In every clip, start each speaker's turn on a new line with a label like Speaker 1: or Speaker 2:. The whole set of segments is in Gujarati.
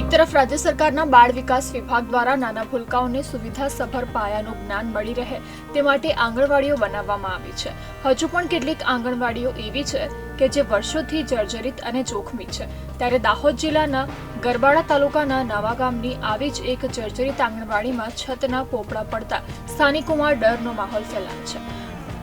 Speaker 1: એક તરફ રાજ્ય સરકારના બાળ વિકાસ વિભાગ દ્વારા નાના ભૂલકાઓને સુવિધાસભર પાયાનું જ્ઞાન મળી રહે તે માટે આંગણવાડીઓ બનાવવામાં આવી છે. હજુ પણ કેટલીક આંગણવાડીઓ એવી છે કે જે વર્ષોથી જર્જરિત અને જોખમી છે. ત્યારે દાહોદ જિલ્લાના ગરબાડા તાલુકાના નવા ગામની આવી જ એક જર્જરિત આંગણવાડીમાં છતના પોપડા પડતા સ્થાનિકોમાં ડરનો માહોલ ફેલાયો છે.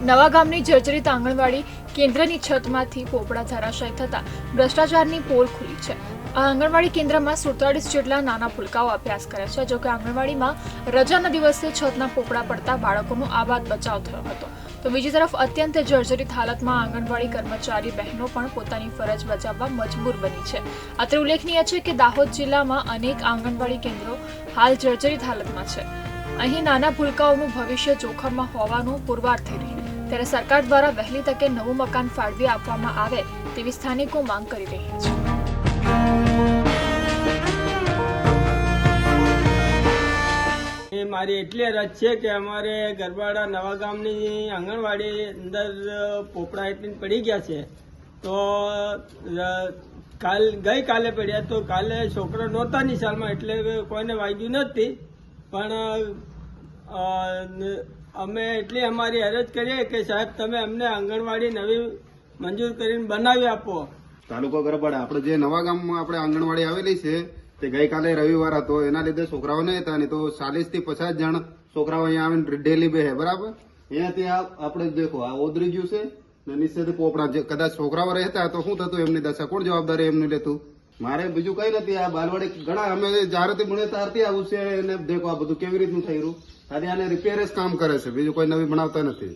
Speaker 1: નવા ગામની જર્જરિત આંગણવાડી કેન્દ્રની છતમાંથી પોપડા ધરાશય થતા ભ્રષ્ટાચારની પોલ ખુલી છે. આ આંગણવાડી કેન્દ્રમાં સુડતાળીસ જેટલા નાના ફુલકાઓ અભ્યાસ કરે છે જો કે આંગણવાડીમાં રજાના દિવસે છતના પોપડા પડતા બાળકોનો આબાદ બચાવ થયો હતો. તો બીજી તરફ અત્યંત જર્જરિત હાલતમાં આંગણવાડી કર્મચારી બહેનો પણ પોતાની ફરજ બજાવવા મજબૂર બની છે. અત્રે ઉલ્લેખનીય છે કે દાહોદ જિલ્લામાં અનેક આંગણવાડી કેન્દ્રો હાલ જર્જરિત હાલતમાં છે. અહીં નાના ભૂલકાઓનું ભવિષ્ય જોખમમાં હોવાનું પુરવાર થઈ રહ્યું ત્યારે સરકાર દ્વારા વહેલી તકે નવું મકાન ફાળવી આપવામાં આવે તેવી સ્થાનિકો માંગ કરી રહી છે.
Speaker 2: એ મારી એટલી અરજ છે કે અમારે ગરબાડા નવા ગામની આંગણવાડી અંદર પોપડા એટલી પડી ગયા છે. તો કાલ ગઈ કાલે પડ્યા તો કાલે છોકરો નહોતા નિશાળમાં એટલે કોઈને વાગ્યું નથી પણ અમે એટલી અમારી અરજ કરીએ કે સાહેબ તમે અમને આંગણવાડી નવી મંજૂર કરીને બનાવી આપો.
Speaker 3: તાલુકો ગરબાડા, આપણે જે નવા ગામમાં આપણે આંગણવાડી આવેલી છે, તે ગઈકાલે રવિવાર હતો. એના લીધે છોકરાઓ નહીં હતા, નહીં તો ચાલીસથી પચાસ જણ છોકરાઓ અહીંયા આવીને ડેલી બેહે, બરાબર? અહીંયાથી આપણે દેખો, આ ઓદરી ગયું છે ને નીચેથી પોપડા કદાચ છોકરાઓ રહેતા તો શું થતું? એમની દશા કોણ જવાબદારી એમનું લેતું? મારે બીજું કઈ નથી, આ બાલવાડી ઘણા, અમે જ્યારેથી ભણે ત્યારથી આવું છે અને દેખો આ બધું કેવી રીતનું થઈ રહ્યું. ખાલી આને રિપેર જ કામ કરે છે, બીજું કોઈ નવી બનાવતા નથી.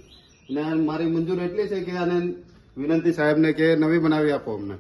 Speaker 3: ને મારી મંજૂર એટલી છે કે આને વિનંતી સાહેબને કે નવી બનાવી આપો અમને.